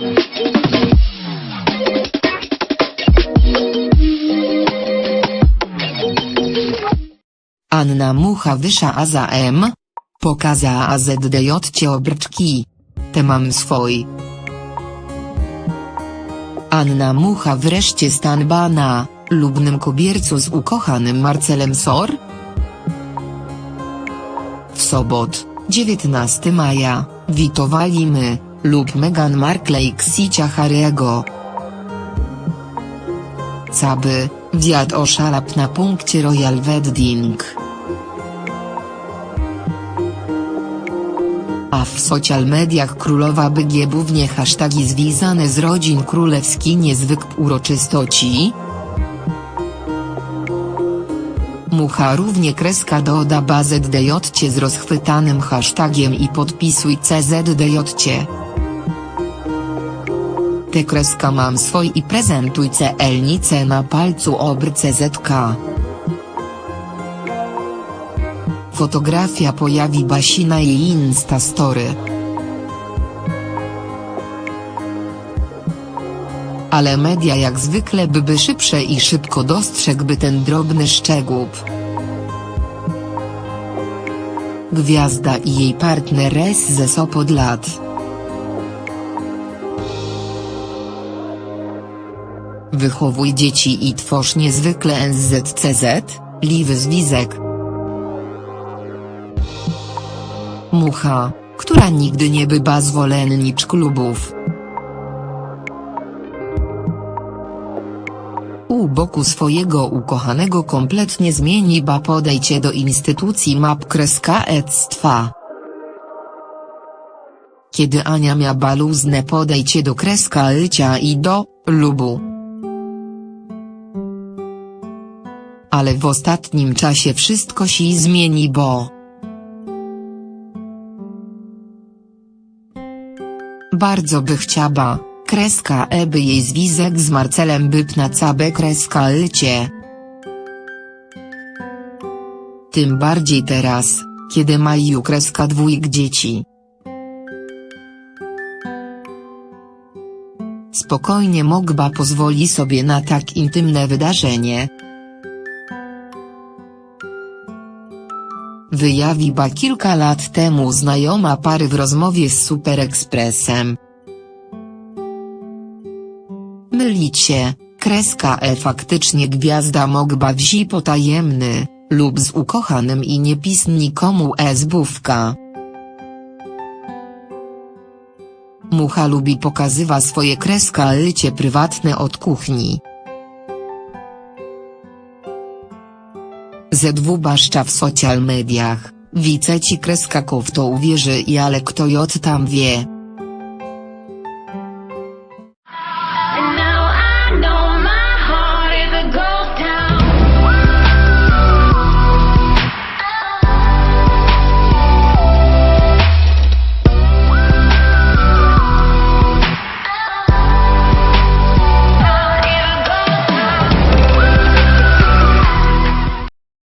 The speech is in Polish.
Anna Mucha wysza za M. Pokaza a ZDJ cie obrczki. Te mam swój. Anna Mucha wreszcie stanba na lubnym kobiercu z ukochanym Marcelem Sor? W sobot, 19 maja, witowali lub Meghan Markle i Ksicia Harry'ego. Caby, wiat oszalap na punkcie Royal Wedding. A w social mediach królowa bygiebównie hasztagi związane z rodzin królewski niezwyk uroczystości. Mucha równie kreska doda bazę DJ z rozchwytanym hasztagiem i podpisuj CZDJ. Te kreska mam swój i prezentuj celnicę na palcu obr CZK. Fotografia pojawi Basi na jej Instastory. Ale media jak zwykle były szybsze i szybko dostrzegłby ten drobny szczegół. Gwiazda i jej partner S ze SOP Wychowuj dzieci i tworz niezwykle NZCZ, Liwy Zwizek. Mucha, która nigdy nie była zwolennicz klubów. U boku swojego ukochanego kompletnie zmieni ba podejście do instytucji map kreska ectwa. Kiedy Ania mia baluzne podejście do kreska i do lubu. Ale w ostatnim czasie wszystko się zmieni bo. Bardzo by chciała, kreska e by jej zwizek z Marcelem byp na cabe kreska lycie. Tym bardziej teraz, kiedy mają kreska dwójk dzieci. Spokojnie mogła pozwoli sobie na tak intymne wydarzenie. Wyjawiła kilka lat temu znajoma pary w rozmowie z Super Expressem. Mylicie, kreska E faktycznie gwiazda mogła wzi potajemny, lub z ukochanym i nie pis nikomu esbówka. Mucha lubi pokazywa swoje kreska lycie prywatne od kuchni. ZW baszcza w social mediach, wice ci kreska w to uwierzy i ale kto jot tam wie.